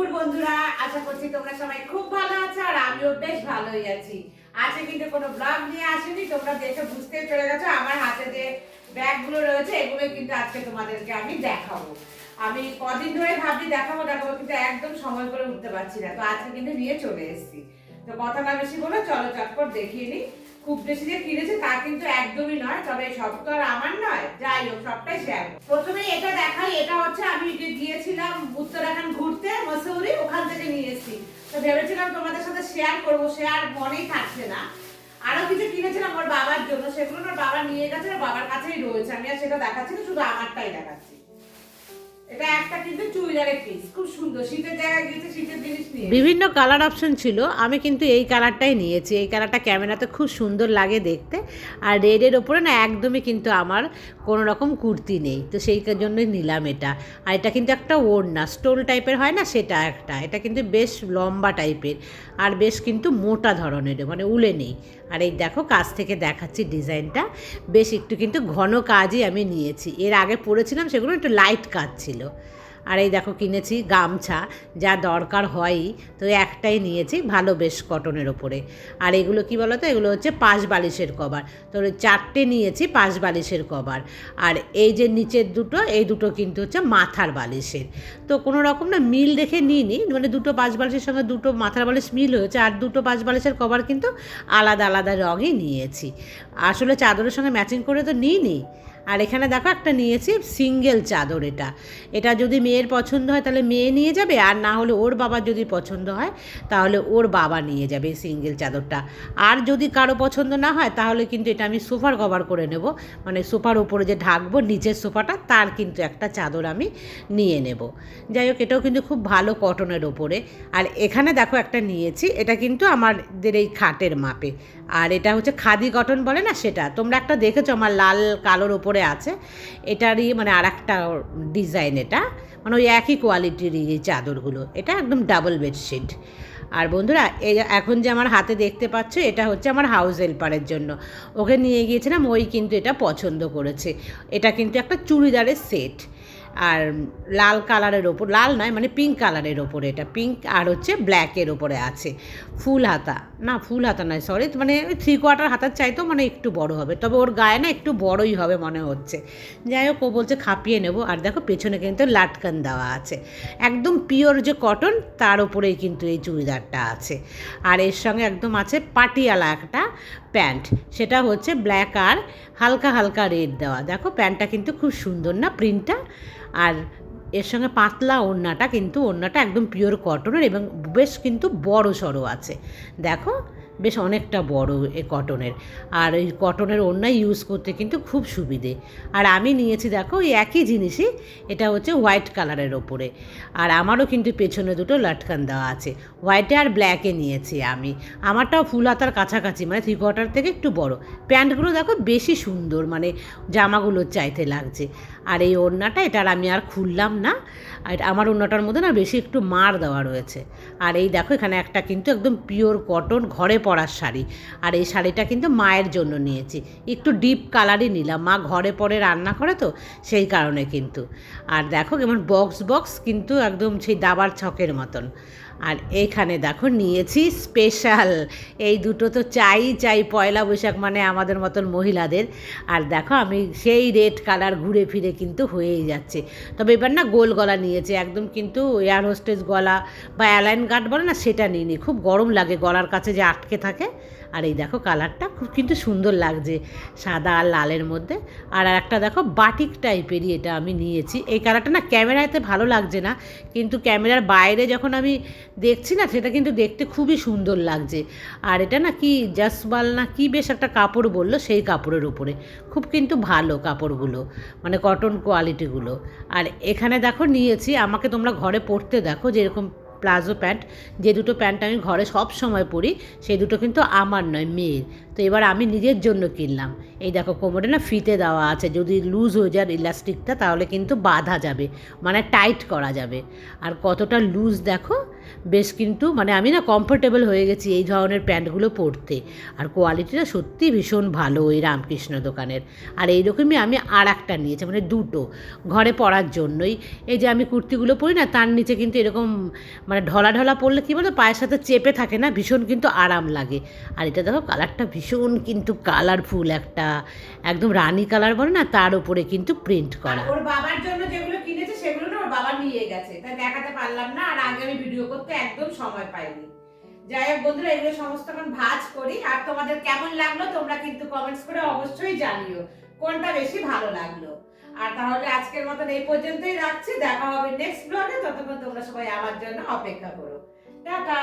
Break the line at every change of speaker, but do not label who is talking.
দুপুর বন্ধুরা, আশা করছি তোমরা সবাই খুব ভালো আছো আর আমিও বেশ ভালোই আছি। আজকে কিন্তু কোনো ব্লগ নিয়ে আসেনি, তোমরা দেখে বুঝতে পেরে গেছো, আমার হাতে যে ব্যাগগুলো রয়েছে, এগুলো কিন্তু আজকে তোমাদেরকে আমি দেখাবো। আমি কদিন ধরে ভাবি দেখাবো দেখাবো কিন্তু একদম সময় করে উঠতে পারছি না, তো আজকে কিন্তু নিয়ে চলে এসেছি। তো কথা না বেশি বলে চলো চটপট দেখিয়ে নিই। খুব বেশি যে কিনেছে তা কিন্তু একদমই নয়, তবে সব তো আর আমার নয়। যাই হোক, সবটাই শেয়ার প্রথমে এটা দেখাই, এটা হচ্ছে আমি যে গিয়েছিলাম উত্তরাখণ্ড ঘুরতে, মসৌরি, ওখান থেকে নিয়ে এসেছি। তো ভেবেছিলাম তোমাদের সাথে শেয়ার করব শেয়ার মনেই থাকছে না। আরও কিছু কিনেছিলাম ওর বাবার জন্য, সেগুলো ওর বাবা নিয়ে গেছে বাবার কাছেই রয়েছে, আমি আর সেটা দেখাচ্ছি না, শুধু আমারটাই দেখাচ্ছি।
বিভিন্ন কালার অপশন ছিল। আমি কিন্তু এই কালারটাই নিয়েছি। এই কালারটা ক্যামেরাতে খুব সুন্দর লাগে দেখতে। আর রেডের ওপরে না একদমই কিন্তু আমার কোনো রকম কুর্তি নেই। তো সেই জন্যই নিলাম এটা। আর এটা কিন্তু একটা ওড়না। স্টোল টাইপের হয় না, সেটা একটা। এটা কিন্তু বেশ লম্বা টাইপের আর বেশ কিন্তু মোটা ধরনের। মানে উলে নেই। আর এই দেখো, কাছ থেকে দেখাচ্ছি ডিজাইনটা। বেশ একটু কিন্তু ঘন কাজই আমি নিয়েছি। এর আগে পরেছিলাম, সেগুলো একটু লাইট কাজ ছিল। আর এই দেখো কিনেছি গামছা, যা দরকার হয়ই। তো একটাই নিয়েছি, ভালো বেশ কটনের ওপরে। আর এগুলো কি বলো তো এগুলো হচ্ছে পাঁচ বালিশের কভার। তো চারটে নিয়েছি পাঁচ বালিশের কভার। আর এই যে নিচের দুটো, এই দুটো কিন্তু হচ্ছে মাথার বালিশের। তো কোনো রকম না, মিল রেখে নিইনি মানে দুটো পাঁচ বালিশের সঙ্গে দুটো মাথার বালিশ মিল হয়েছে, আর দুটো পাঁচ বালিশের কভার কিন্তু আলাদা আলাদা রঙই নিয়েছি। আসলে চাদরের সঙ্গে ম্যাচিং করে তো নিই নিইনি। আর এখানে দেখো একটা নিয়েছি সিঙ্গেল চাদর এটা। এটা যদি মেয়ের পছন্দ হয় তাহলে মেয়ে নিয়ে যাবে, আর না হলে ওর বাবার যদি পছন্দ হয় তাহলে ওর বাবা নিয়ে যাবে সিঙ্গেল চাদরটা। আর যদি কারও পছন্দ না হয় তাহলে কিন্তু এটা আমি সোফার কভার করে নেব। মানে সোফার উপরে যে ঢাকবো, নিচের সোফাটা, তার কিন্তু একটা চাদর আমি নিয়ে নেব। যাই হোক, এটাও কিন্তু খুব ভালো কটনের ওপরে আর এখানে দেখো একটা নিয়েছি, এটা কিন্তু আমাদের এই খাটের মাপে। আর এটা হচ্ছে খাদি কটন বলে না সেটা? তোমরা একটা দেখেছ আমার লাল কালোর ওপরে আছে। এটারই মানে আর একটা ডিজাইন এটা। মানে ওই একই কোয়ালিটির এই চাদরগুলো। এটা একদম ডাবল বেডশিট আর বন্ধুরা এখন যে আমার হাতে দেখতে পাচ্ছ, এটা হচ্ছে আমার হাউস হেল্পারের জন্য। ওকে নিয়ে গিয়েছিলাম, ওই কিন্তু এটা পছন্দ করেছে। এটা কিন্তু একটা চুড়িদারের সেট আর লাল কালারের ওপর, লাল নয় মানে পিঙ্ক কালারের ওপরে এটা পিঙ্ক আর হচ্ছে ব্ল্যাকের ওপরে আছে। ফুল হাতা, না ফুল হাতা নয় সরি মানে থ্রি কোয়ার্টার হাতার চাইতেও মানে একটু বড় হবে, তবে ওর গায়ে না একটু বড়ই হবে মনে হচ্ছে। যাই হোক, ও বলছে খাপিয়ে নেব, আর দেখো পেছনে কিন্তু লাটকান দেওয়া আছে। একদম পিওর যে কটন তার ওপরেই কিন্তু এই চুড়িদারটা আছে। আর এর সঙ্গে একদম আছে পাটিয়ালা একটা প্যান্ট, সেটা হচ্ছে ব্ল্যাক আর হালকা হালকা রেড দেওয়া। দেখো প্যান্টটা কিন্তু খুব সুন্দর, না প্রিন্টটা আর এর সঙ্গে পাতলা ওড়নাটা কিন্তু ওড়নাটা একদম পিওর কটনের এবং বেশ কিন্তু বড় সড়ো আছে। দেখো, বেশ অনেকটা বড় এ কটনের আর এই কটনের ওড়না ইউজ করতে কিন্তু খুব সুবিধে। আর আমি নিয়েছি, দেখো, ওই একই জিনিসই, এটা হচ্ছে হোয়াইট কালারের ওপরে। আর আমারও কিন্তু পেছনে দুটো লাটকান দেওয়া আছে। হোয়াইটে আর ব্ল্যাকে নিয়েছি আমি। আমারটাও ফুল হাতার কাছাকাছি মানে থ্রি কোয়ার্টার থেকে একটু বড়। প্যান্টগুলো দেখো বেশি সুন্দর মানে জামাগুলোর চাইতে লাগছে। আর এই ওড়নাটা এটার আমি আর খুললাম না। আর আমার ওড়নাটার মধ্যে না বেশি একটু মার দেওয়া রয়েছে। আর এই দেখো, এখানে একটা কিন্তু একদম পিওর কটন ঘরে পরার শাড়ি। আর এই শাড়িটা কিন্তু মায়ের জন্য নিয়েছি। একটু ডিপ কালারই নিলাম। মা ঘরে পরে রান্না করে তো, সেই কারণে কিন্তু। আর দেখো কেমন বক্স বক্স কিন্তু একদম সেই দাবার ছকের মতন। আর এখানে দেখো নিয়েছি স্পেশাল এই দুটো তো চাই চাই পয়লা বৈশাখ মানে আমাদের মতন মহিলাদের। আর দেখো আমি সেই রেড কালার ঘুরে ফিরে কিন্তু হয়েই যাচ্ছে। তবে এবার না গোল গলা নিয়েছে, একদম কিন্তু এয়ার হোস্টেজ গলা বা অ্যালাইন গার্ড বলে না সেটা নিইনি। খুব গরম লাগে গলার কাছে যে আটকে থাকে। আর এই দেখো কালারটা খুব কিন্তু সুন্দর লাগছে, সাদা আর লালের মধ্যে। আর একটা দেখো বাটিক টাইপেরই এটা আমি নিয়েছি। এই কালারটা না ক্যামেরাতে ভালো লাগছে না, কিন্তু ক্যামেরার বাইরে যখন আমি দেখছি না, সেটা কিন্তু দেখতে খুবই সুন্দর লাগছে। আর এটা না কি জাসবাল না কি বেশ একটা কাপড় বলল, সেই কাপড়ের উপরে। খুব কিন্তু ভালো কাপড়গুলো মানে কটন কোয়ালিটিগুলো আর এখানে দেখো নিয়েছি, আমাকে তোমরা ঘরে পরতে দেখো, যেরকম প্লাজো প্যান্ট, যে দুটো প্যান্ট আমি ঘরে সব সময় পরি, সেই দুটো কিন্তু আমার নয়, মেয়ের। তো এবার আমি নিজের জন্য কিনলাম। এই দেখো, কোমরে না ফিতে দেওয়া আছে, যদি লুজ হয়ে যায় ইলাস্টিকটা তাহলে কিন্তু বাঁধা যাবে মানে টাইট করা যাবে। আর কতটা লুজ দেখো, বেশ কিন্তু মানে আমি না কমফোর্টেবল হয়ে গেছি এই ধরনের প্যান্টগুলো পরতে। আর কোয়ালিটিটা সত্যি ভীষণ ভালো ওই রামকৃষ্ণ দোকানের। আর এইরকমই আমি আর একটা নিয়েছি মানে দুটো, ঘরে পরার জন্যই। এই যে আমি কুর্তিগুলো পরি না, তার নিচে কিন্তু এরকম মানে ঢলা ঢলা পড়লে কী বলতো, পায়ের সাথে চেপে থাকে না, ভীষণ কিন্তু আরাম লাগে। আর এটা দেখো, কালারটা ভীষণ কিন্তু কালারফুল একটা, একদম রানী কালার বলে না, তার উপরে কিন্তু প্রিন্ট করা।
ওর বাবার জন্য যেগুলো কিনেছে, সেগুলো না ওর বাবা নিয়ে গেছে। তাই দেখাতে পারলাম না, আর আগে আমি ভিডিও করতে একদম সময় পাইনি। যাই হোক বন্ধুরা, এগুলো সমস্ত এখন ভাজ করি। আর তোমাদের কেমন লাগল তোমরা কিন্তু কমেন্টস করে অবশ্যই জানিও। কোনটা বেশি ভালো লাগল? আর তাহলে আজকের মতন এই পর্যন্তই রাখছি। দেখা হবে নেক্সট ব্লগে ততক্ষণ তোমরা সবাই আমার জন্য অপেক্ষা করো। টাটা!